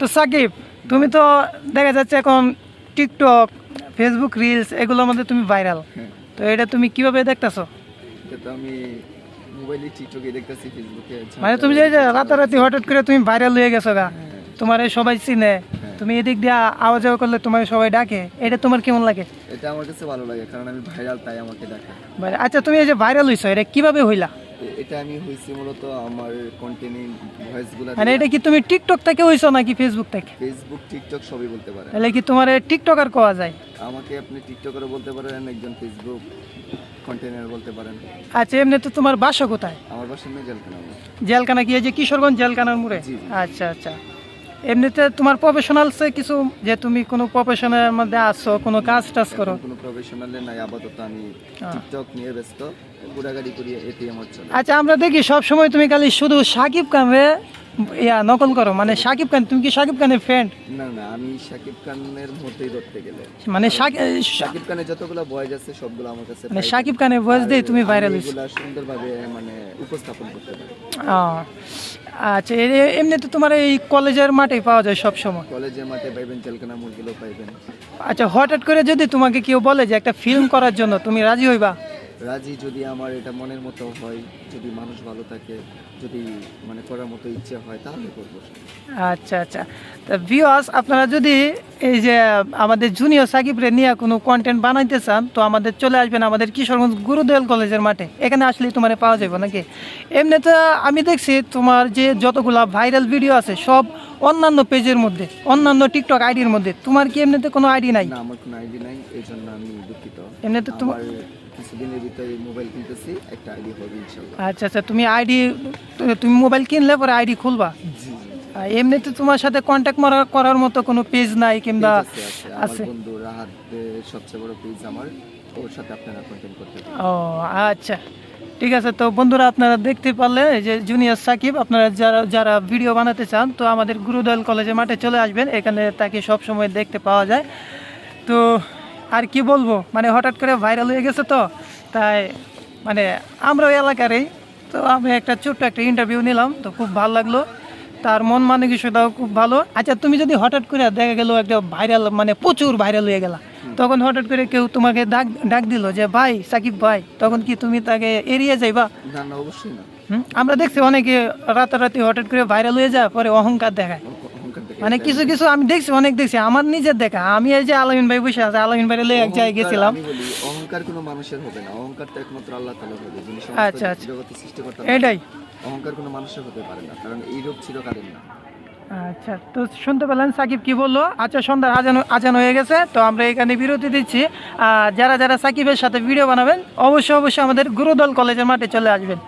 তো সাকিব তুমি তো দেখা যাচ্ছে এখন টিকটক ফেসবুক রিলস এগুলোর মধ্যে তুমি ভাইরাল হ্যাঁ। তো এটা তুমি কীভাবে দেখতেছো? আমি মোবাইলে টিকটকে দেখতেছি ফেসবুকে মানে তুমি যে রাতারাতি হঠাৎ করে তুমি ভাইরাল হয়ে গেছো গা তোমার এই সবাই চিনে তুমি এদিক দিয়ে আওয়াজ যাওয়া করলে তোমার সবাই ডাকে এটা তোমার কেমন লাগে? এটা আমার কাছে ভালো লাগে কারণ আমি ভাইরাল তাই আমাকে ডাকে। আচ্ছা তুমি এই যে ভাইরাল হইছো এটা কীভাবে হইলা? এটা আমি হইছি মূলত আমার কন্টেন্ট ভয়েসগুলো মানে এটা কি তুমি টিকটক থেকে হইছো নাকি ফেসবুক থেকে? ফেসবুক টিকটক সবই বলতে পারেন। তাহলে কি তোমার টিকটকার কোয়া যায়? আমাকে আপনি টিকটকারও বলতে পারেন একজন ফেসবুক কন্টেনার বলতে পারেন। আচ্ছা এমনি তো তোমার বাসা কোথায়? আমার বাসা জেলখানা জেলখানা কি এই যে কিশোরগঞ্জ জেলখানার মোড়ে। আচ্ছা আচ্ছা। এমনিতে তোমার প্রফেশনাল সে কিছু যে তুমি কোনো প্রফেশনের মধ্যে আসছো কোনো কাজ টাজ করো? কোনো প্রফেশনালে নাই আপাতত আমি। টিকটক নিয়ে ব্যস্ত ঘোরাগাড়ি করি এটি আমার চলে। আচ্ছা আমরা দেখি সব সময় তুমি খালি শুধু সাকিব খানরে ইয়া নকল করো মানে সাকিব খান তুমি কি সাকিব খানের ফ্রেন্ড না না আমি শাকিব খানের মধ্যেই ধরতে গেলে। মানে সাকি- শাকিব খানের যতগুলো বয়েজ আছে সবগুলো আমার কাছে মানে সাকিব খানের ভয়েস দিয়ে তুমি ভাইরাল এগুলা সুন্দরভাবে মানে উপস্থাপন করতে পারি। আচ্ছা এমনি তো তোমার এই কলেজের মাঠেই পাওয়া যায় সব সময় কলেজের মাঠে পাইবেন জেলখানা মুরগিলো পাইবেন। আচ্ছা হঠাৎ করে যদি তোমাকে কেউ বলে যে একটা ফিল্ম করার জন্য তুমি রাজি হইবা? রাজি যদি আমার এটা মনের মতো হয় যদি মানুষ ভালো থাকে যদি মানে করার মতো ইচ্ছে হয় তাহলে করব। আচ্ছা আচ্ছা। তা ভিওয়াস আপনারা যদি এই যে আমাদের জুনিয়র সাকিবরে নিয়ে কোনো কন্টেন্ট বানাইতে চান তো আমাদের চলে আসবেন আমাদের কিশোরগঞ্জ গুরুদয়াল কলেজের মাঠে। এখানে আসলেই তোমার পাওয়া যাবে নাকি? এমনিতে আমি দেখছি তোমার যে যতগুলা ভাইরাল ভিডিও আছে সব অন্যান্য পেজের মধ্যে অন্যান্য টিকটক আইডির মধ্যে তোমার কি এমনিতে কোনো আইডি নাই? না আমার কোনো আইডি নাই এই জন্য আমি দুঃখিত। এমনিতে তোমার কিছুদিনের ভিতরে মোবাইল কিনতেছি একটা আইডি হবে ইনশাল্লাহ। আচ্ছা আচ্ছা তুমি আইডি তুমি মোবাইল কিনলে পরে আইডি খুলবা? জি এমনিতে তোমার সাথে কন্ট্যাক্ট করার মতো কোনো পেজ নাই কিংবা আছে বন্ধু রাহাত সবচেয়ে বড় পেজ আমার। ওর সাথে আপনারা কন্টেন্ট করতে ও আচ্ছা। ঠিক আছে তো বন্ধুরা আপনারা দেখতে পারলে যে জুনিয়র সাকিব আপনারা যারা যারা ভিডিও বানাতে চান তো আমাদের গুরুদয়াল কলেজে মাঠে চলে আসবেন। এখানে তাকে সব সময় দেখতে পাওয়া যায়। তো আর কি বলব? মানে হঠাৎ করে ভাইরাল হয়ে গেছে তো তাই মানে আমরাও এলাকারই। তো আমি একটা ছোট্ট একটা ইন্টারভিউ নিলাম তো খুব ভালো লাগল। তার মন মানসিকতাও খুব ভালো। আচ্ছা তুমি যদি হঠাৎ করে দেখা গেলো একটা ভাইরাল মানে প্রচুর ভাইরাল হয়ে গেলা তখন হঠাৎ করে কেউ তোমাকে ডাক ডাক দিল যে ভাই সাকিব ভাই তখন কি তুমি তাকে এড়িয়ে যাইবা? না অবশ্যই না। হুম? আমরা দেখছি অনেকে রাতারাতি হঠাৎ করে ভাইরাল হয়ে যায় পরে অহংকার দেখায়। মানে কিছু কিছু আমি দেখছি অনেক দেখছি। আমার নিজের দেখা। আমি এই যে আলামিন ভাই বসে আছে আলামিন ভাই লয়ে এক জায়গায় গেছিলাম। অহংকার কোনো মানুষের হবে না। অহংকার তো একমাত্র আল্লাহ তাআলা হবে যিনি আচ্ছা, আচ্ছা। এটাই। অহংকার কোনো মানুষের হতে পারে না কারণ এই রোগ চিরকালীন না। আচ্ছা তো শুনতে পেলেন সাকিব কি বলল? আচ্ছা সন্ধ্যার আজান আজান হয়ে গেছে তো আমরা এখানে বিরতি দিচ্ছি। আর যারা যারা সাকিবের সাথে ভিডিও বানাবেন অবশ্যই অবশ্যই আমাদের গুরুদল কলেজের মাঠে চলে আসবেন।